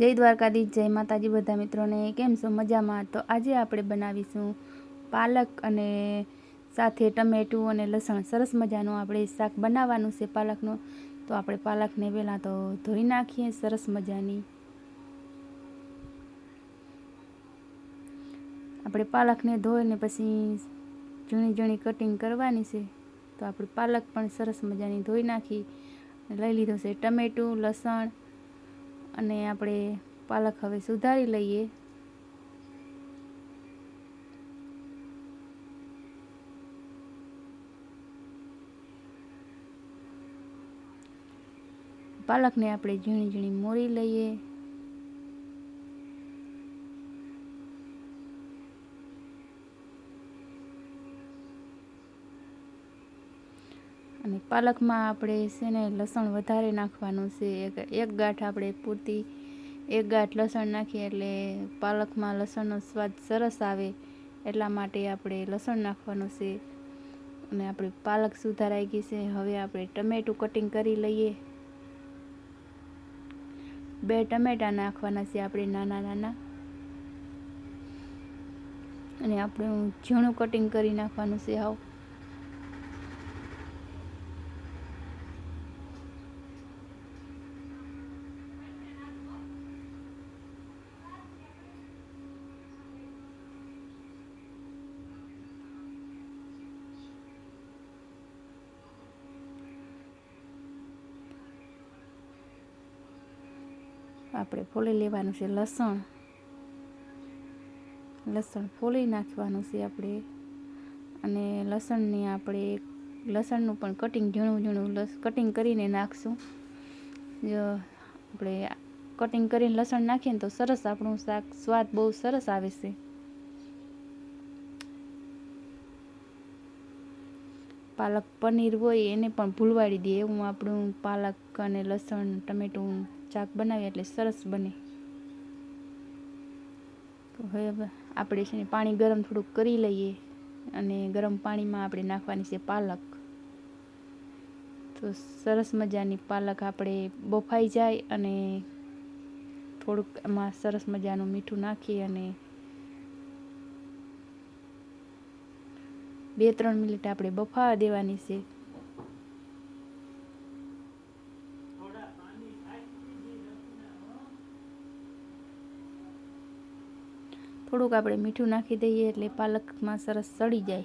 જય દ્વારકાધીશ, જય માતાજી બધા મિત્રોને, કેમ છો? મજામાં? તો આજે આપણે બનાવીશું પાલક અને સાથે ટમેટું અને લસણ. સરસ મજાનું આપણે શાક બનાવવાનું છે પાલકનું. તો આપણે પાલકને પહેલાં તો ધોઈ નાખીએ, સરસ મજાની. આપણે પાલકને ધોઈને પછી ઝીણી ઝીણી કટિંગ કરવાની છે. તો આપણે પાલક પણ સરસ મજાની ધોઈ નાખી લઈ લીધો છે ટમેટું, લસણ અને આપણે પાલક હવે સુધારી લઈએ. પાલકને આપણે ઝીણી ઝીણી મોરી લઈએ. અને પાલકમાં આપણે છે ને લસણ વધારે નાખવાનું છે. એક એક ગાંઠ આપણે પૂરતી, એક ગાંઠ લસણ નાખીએ એટલે પાલકમાં લસણનો સ્વાદ સરસ આવે એટલા માટે આપણે લસણ નાખવાનું છે. અને આપણે પાલક સુધારાઈ ગઈ છે. હવે આપણે ટમેટું કટિંગ કરી લઈએ. બે ટમેટા નાખવાના છે આપણે નાના નાના. અને આપણે ઝીણું કટિંગ કરી નાખવાનું છે હાવ. આપણે ફોલી લેવાનું છે લસણ. લસણ ફોલી નાખવાનું છે આપણે. અને લસણની આપણે લસણનું પણ કટિંગ ઝીણું ઝીણું લસ કટિંગ કરીને નાખશું. જો આપણે કટિંગ કરીને લસણ નાખીએ ને તો સરસ આપણું શાક સ્વાદ બહુ સરસ આવે છે. પાલક પનીર હોય એને પણ ભૂલવાડી દઈએ. એવું આપણું પાલક અને લસણ, ટમેટું શાક બનાવીએ એટલે સરસ બને. તો હવે આપણે છે ને પાણી ગરમ થોડુંક કરી લઈએ અને ગરમ પાણીમાં આપણે નાખવાની છે પાલક. તો સરસ મજાની પાલક આપણે બફાઈ જાય અને થોડુંક એમાં સરસ મજાનું મીઠું નાખી અને બે ત્રણ મિનિટ આપણે બફાવા દેવાની છે. થોડુંક આપણે મીઠું નાખી દઈએ એટલે પાલકમાં સરસ સડી જાય.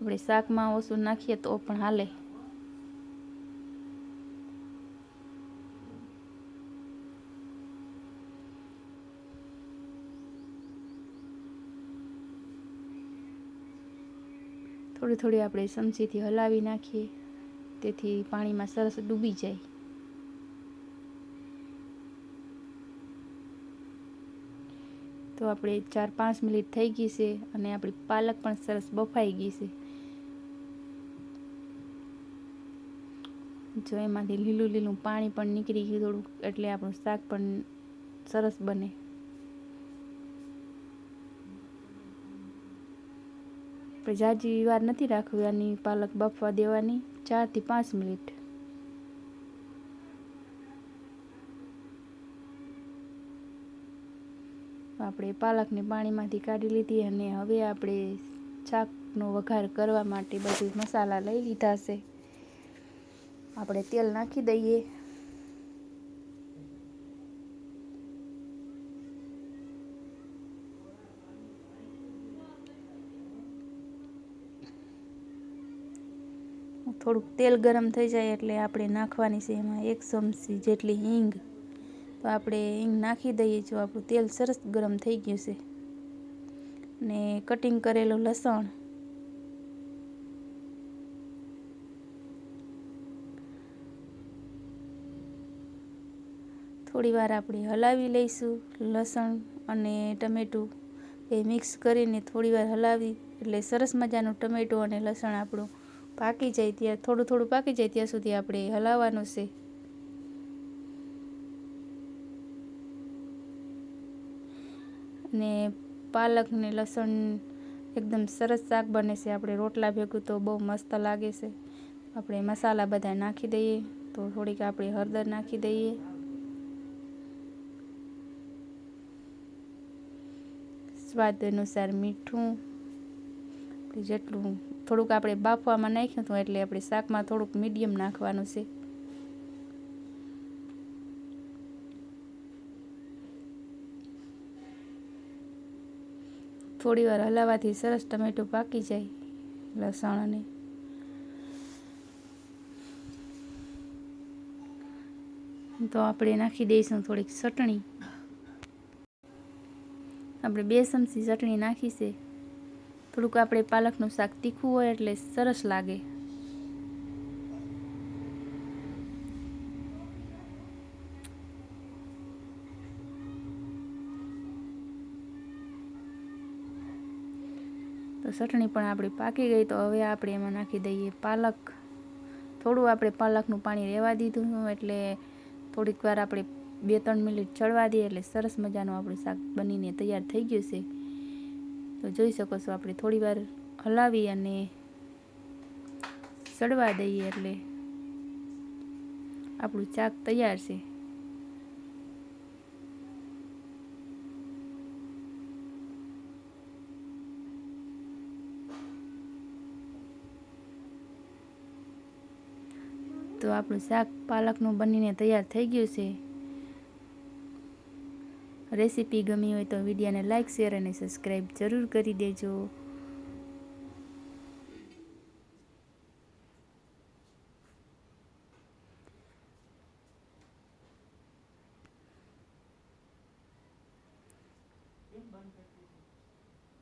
આપણે શાકમાં ઓછું નાખીએ તો પણ હાલે. થોડી થોડી આપણે ચમચીથી હલાવી નાખીએ. તેથી પાણીમાં સરસ ડૂબી જાય. તો આપણે ચાર પાંચ મિનિટ થઈ ગઈ છે અને આપણી પાલક પણ સરસ બફાઈ ગઈ છે. જો એમાંથી લીલું લીલું પાણી પણ નીકળી ગયું થોડુંક એટલે આપણું શાક પણ સરસ બને. આપણે જાજી વાર નથી રાખવાની પાલક બફવા દેવાની, ચારથી પાંચ મિનિટ. આપણે પાલકને પાણીમાંથી કાઢી લીધી અને હવે આપણે શાકનો વઘાર કરવા માટે બધું મસાલા લઈ લીધા છે. આપણે તેલ નાખી દઈએ. થોડુંક તેલ ગરમ થઈ જાય એટલે આપણે નાખવાની છે એમાં એક ચમચી જેટલી હિંગ. તો આપણે હિંગ નાખી દઈએ જો આપણું તેલ સરસ ગરમ થઈ ગયું છે. ને કટિંગ કરેલું લસણ. થોડી વાર આપણે હલાવી લઈશું લસણ અને ટમેટું. એ મિક્સ કરીને થોડી વાર હલાવી, એટલે સરસ મજાનું ટમેટું અને લસણ આપણું પાકી જાય ત્યાં, થોડું થોડું પાકી જાય ત્યાં સુધી આપણે હલાવવાનું છે. ને પાલક ને લસણ એકદમ સરસ શાક બને છે. આપણે રોટલા ભેગું તો બહુ મસ્ત લાગે છે. આપણે મસાલા બધા નાખી દઈએ તો થોડીક આપણે હળદર નાખી દઈએ. સ્વાદ અનુસાર મીઠું. જેટલું થોડુંક આપણે બાફવામાં નાખ્યું હતું એટલે આપણે શાકમાં થોડુંક મીડિયમ નાખવાનું છે. થોડી વાર હલાવવાથી સરસ ટમેટું પાકી જાય લસણ અને તો આપણે નાખી દઈશું થોડીક ચટણી. આપણે બે ચમચી ચટણી નાખી છે. થોડુંક આપણે પાલકનું શાક તીખું હોય એટલે સરસ લાગે. તો ચટણી પણ આપણી પાકી ગઈ તો હવે આપણે એમાં નાખી દઈએ પાલક. થોડું આપણે પાલકનું પાણી રહેવા દીધું એટલે થોડીક વાર આપણે બે ત્રણ મિનિટ ચડવા દઈએ એટલે સરસ મજાનું આપણું શાક બનીને તૈયાર થઈ ગયું છે. તો જોઈ શકો છો આપણે થોડી વાર હલાવી અને ચડવા દઈએ એટલે આપણું શાક તૈયાર છે. તો આપણું શાક પાલકનું બનીને તૈયાર થઈ ગયું છે. રેસીપી ગમી હોય તો વિડીયોને લાઇક શેર અને સબસ્ક્રાઈબ જરૂર કરી દેજો.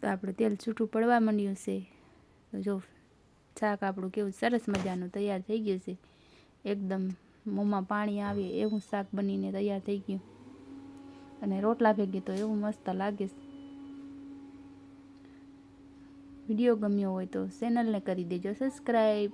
તો આપણું તેલ છૂટું પડવા માંડ્યું છે. તો જો શાક આપણું કેવું સરસ મજાનું તૈયાર થઈ ગયું છે. એકદમ મોંમાં પાણી આવે એવું શાક બનીને તૈયાર થઈ ગયું. અને રોટલા ભેગી તો એવું મસ્ત લાગે વીડિયો ગમ્યો હોય તો ચેનલને કરી દેજો સબસ્ક્રાઈબ